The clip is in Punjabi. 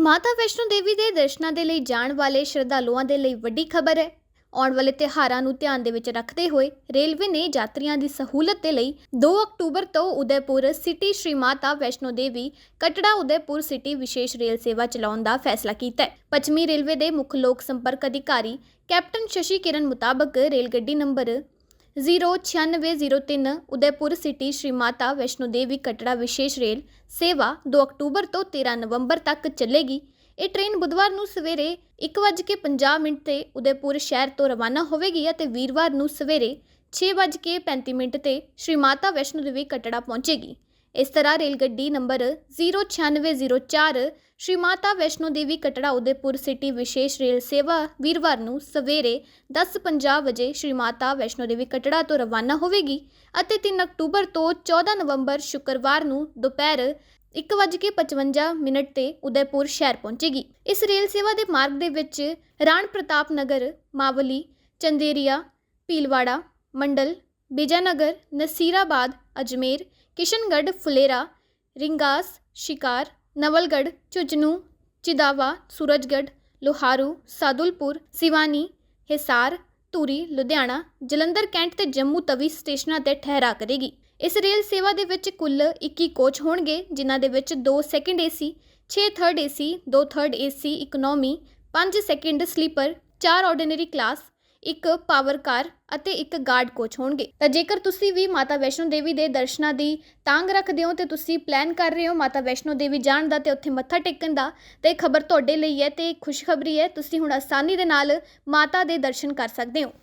ਮਾਤਾ ਵੈਸ਼ਨੋ ਦੇਵੀ ਦੇ ਦਰਸ਼ਨਾਂ ਦੇ ਲਈ ਜਾਣ ਵਾਲੇ ਸ਼ਰਧਾਲੂਆਂ ਦੇ ਲਈ ਵੱਡੀ ਖਬਰ ਹੈ। ਆਉਣ ਵਾਲੇ ਤਿਉਹਾਰਾਂ ਨੂੰ ਧਿਆਨ ਦੇ ਵਿੱਚ ਰੱਖਦੇ ਹੋਏ ਰੇਲਵੇ ਨੇ ਯਾਤਰੀਆਂ ਦੀ ਸਹੂਲਤ ਦੇ ਲਈ 2 ਅਕਤੂਬਰ ਤੋਂ ਉਦੈਪੁਰ ਸਿਟੀ ਸ਼੍ਰੀ ਮਾਤਾ ਵੈਸ਼ਨੋ ਦੇਵੀ, ਕਟੜਾ ਉਦੈਪੁਰ ਸਿਟੀ ਵਿਸ਼ੇਸ਼ ਰੇਲ ਸੇਵਾ ਚਲਾਉਣ ਦਾ ਫੈਸਲਾ ਕੀਤਾ ਹੈ। ਪੱਛਮੀ ਰੇਲਵੇ ਦੇ ਮੁੱਖ ਲੋਕ ਸੰਪਰਕ ਅਧਿਕਾਰੀ ਕੈਪਟਨ ਸ਼ਸ਼ੀ ਕਿਰਨ ਮੁਤਾਬਕ ਰੇਲ ਗੱਡੀ ਨੰਬਰ 09603 ਉਦੈਪੁਰ ਸਿਟੀ ਸ਼੍ਰੀ ਮਾਤਾ ਵੈਸ਼ਨੋ ਦੇਵੀ ਕਟੜਾ ਵਿਸ਼ੇਸ਼ ਰੇਲ ਸੇਵਾ 2 ਅਕਤੂਬਰ ਤੋਂ 13 ਨਵੰਬਰ ਤੱਕ ਚੱਲੇਗੀ। ਇਹ ਟ੍ਰੇਨ ਬੁੱਧਵਾਰ ਨੂੰ ਸਵੇਰੇ 1:50 ਮਿੰਟ ਤੇ ਉਦੈਪੁਰ ਸ਼ਹਿਰ ਤੋਂ ਰਵਾਨਾ ਹੋਵੇਗੀ ਅਤੇ ਵੀਰਵਾਰ ਨੂੰ ਸਵੇਰੇ 6:35 ਮਿੰਟ ਤੇ ਸ਼੍ਰੀ ਮਾਤਾ ਵੈਸ਼ਨੋ ਦੇਵੀ ਕਟੜਾ ਪਹੁੰਚੇਗੀ। ਇਸ ਤਰ੍ਹਾਂ ਰੇਲ ਗੱਡੀ ਨੰਬਰ 09604 ਸ਼੍ਰੀ ਮਾਤਾ ਵੈਸ਼ਨੋ ਦੇਵੀ ਕਟੜਾ ਉਦੈਪੁਰ ਸਿਟੀ ਵਿਸ਼ੇਸ਼ ਰੇਲ ਸੇਵਾ ਵੀਰਵਾਰ ਨੂੰ ਸਵੇਰੇ 10:50 ਵਜੇ ਸ਼੍ਰੀ ਮਾਤਾ ਵੈਸ਼ਨੋ ਦੇਵੀ ਕਟੜਾ ਤੋਂ ਰਵਾਨਾ ਹੋਵੇਗੀ ਅਤੇ 3 ਅਕਤੂਬਰ ਤੋਂ 14 ਨਵੰਬਰ ਸ਼ੁੱਕਰਵਾਰ ਨੂੰ ਦੁਪਹਿਰ 1:55 ਮਿੰਟ ਤੇ ਉਦੈਪੁਰ ਸ਼ਹਿਰ ਪਹੁੰਚੇਗੀ। ਇਸ ਰੇਲ ਸੇਵਾ ਦੇ ਮਾਰਗ ਦੇ ਵਿੱਚ ਰਾਣ ਪ੍ਰਤਾਪ ਨਗਰ, ਮਾਵਲੀ, ਚੰਦੇਰੀਆ, ਭੀਲਵਾੜਾ, ਮੰਡਲ, ਬਿਜਾਨਗਰ, ਨਸੀਰਾਬਾਦ, ਅਜਮੇਰ ਕਿਸ਼ਨਗੜ੍ਹ, ਫੁਲੇਰਾ, ਰਿੰਗਾਸ, ਸ਼ਿਕਾਰ, ਨਵਲਗੜ੍ਹ ਝੁੰਝਨੂ ਚਿਦਾਵਾ, ਸੂਰਜਗੜ੍ਹ, ਲੋਹਾਰੂ, ਸਾਦੁਲਪੁਰ, ਸਿਵਾਨੀ, ਹਿਸਾਰ, ਧੂਰੀ, ਲੁਧਿਆਣਾ, ਜਲੰਧਰ ਕੈਂਟ ਤੇ ਜੰਮੂ ਤਵੀ ਸਟੇਸ਼ਨਾਂ ਤੇ ਠਹਿਰਾ ਕਰੇਗੀ। ਇਸ ਰੇਲ ਸੇਵਾ ਦੇ ਵਿੱਚ ਕੁੱਲ 21 ਕੋਚ ਹੋਣਗੇ, ਜਿਨ੍ਹਾਂ ਦੇ ਵਿੱਚ 2 second AC 6 third AC 2 third AC economy 5 second sleeper 4 ordinary class ਇੱਕ ਪਾਵਰ ਕਾਰ ਅਤੇ ਇੱਕ ਗਾਰਡ ਕੋਚ ਹੋਣਗੇ। ਤਾਂ ਜੇਕਰ ਤੁਸੀਂ ਵੀ ਮਾਤਾ ਵੈਸ਼ਨੋ ਦੇਵੀ ਦੇ ਦਰਸ਼ਨਾਂ ਦੀ ਤਾਂਗ ਰੱਖਦੇ ਹੋ ਤੇ ਤੁਸੀਂ ਪਲਾਨ ਕਰ ਰਹੇ ਹੋ ਮਾਤਾ ਵੈਸ਼ਨੋ ਦੇਵੀ ਜਾਣ ਦਾ ਤੇ ਉੱਥੇ ਮੱਥਾ ਟੇਕਣ ਦਾ, ਤੇ ਇਹ ਖਬਰ ਤੁਹਾਡੇ ਲਈ ਹੈ ਤੇ ਖੁਸ਼ਖਬਰੀ ਹੈ, ਤੁਸੀਂ ਹੁਣ ਆਸਾਨੀ ਦੇ ਨਾਲ ਮਾਤਾ ਦੇ ਦਰਸ਼ਨ ਕਰ ਸਕਦੇ ਹੋ।